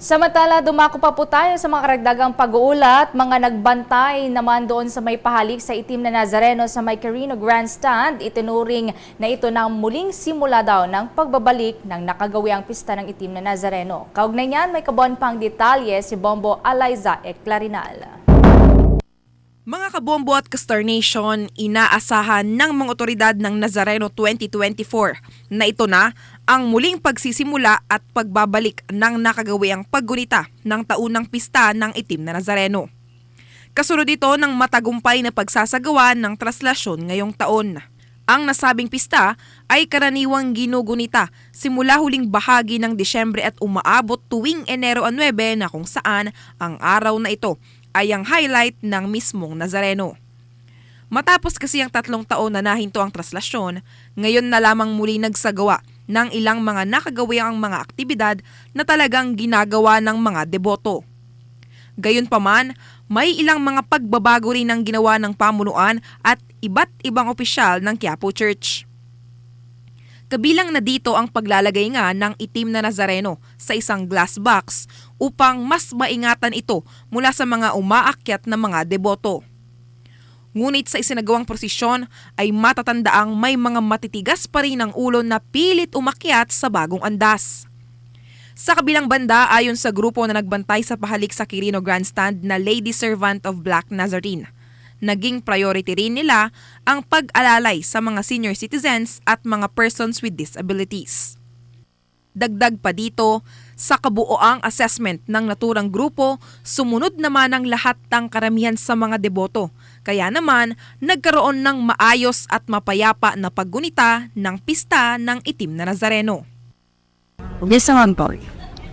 Samantala, dumako pa po tayo sa mga karagdagang pag-uulat, mga nagbantay naman doon sa may pahalik sa itim na Nazareno sa may Carino Grandstand, itinuring na ito ng muling simula daw ng pagbabalik ng nakagawiang pista ng itim na Nazareno. Kaugnay niyan, may kabuan pang detalye si Bombo Aliza Eclarinal. Mga kabombo at Kastar Nation, inaasahan ng mga otoridad ng Nazareno 2024 na ito na ang muling pagsisimula at pagbabalik ng nakagawiang paggunita ng taunang pista ng itim na Nazareno. Kasunod ito ng matagumpay na pagsasagawa ng traslasyon ngayong taon. Ang nasabing pista ay karaniwang ginugunita simula huling bahagi ng Disyembre at umaabot tuwing Enero 9 na kung saan ang araw na ito ay ang highlight ng mismong Nazareno. Matapos kasi ang tatlong taon na nahinto ang traslasyon, ngayon na lamang muli nagsagawa ng ilang mga nakagawiang mga aktibidad na talagang ginagawa ng mga deboto. Gayunpaman, may ilang mga pagbabago rin ang ginawa ng pamunuan at iba't ibang opisyal ng Quiapo Church. Kabilang na dito ang paglalagay nga ng itim na Nazareno sa isang glass box upang mas maingatan ito mula sa mga umaakyat na mga deboto. Ngunit sa isinagawang prosesyon ay matatandaang may mga matitigas pa rin ang ulo na pilit umakyat sa bagong andas. Sa kabilang banda, ayon sa grupo na nagbantay sa pahalik sa Quirino Grandstand na Lady Servant of Black Nazarene, naging priority rin nila ang pag-alalay sa mga senior citizens at mga persons with disabilities. Dagdag pa dito, sa kabuoang assessment ng naturang grupo, sumunod naman ang lahat ng karamihan sa mga deboto. Kaya naman, nagkaroon ng maayos at mapayapa na paggunita ng pista ng itim na Nazareno. Yes naman po.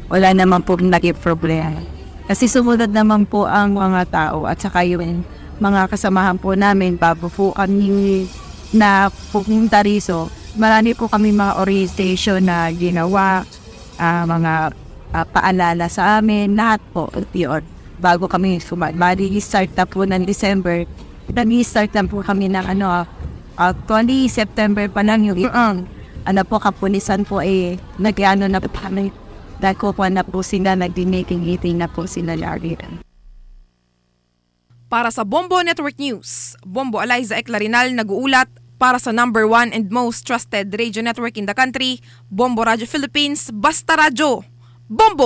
Wala naman po naging problema. Kasi sumunod naman po ang mga tao at saka yung mga kasamahan po namin bago po kami na pupunta rito. Marami po kami mga orientation na ginawa, ah, mga ah, paalala sa amin, lahat po yun. Bago kami sumali, start na po ng December. Nag-start na po kami ng ano, actually September pa lang yung ano po, kapulisan po eh, nag-ano na po kami. Nagkukuha na po sila, nag-dinating-eating na po sila lagi. Para sa Bombo Network News, Bombo Eliza Eclarinal nag-uulat para sa number one and most trusted radio network in the country, Bombo Radio Philippines, Basta Radio. Bombo!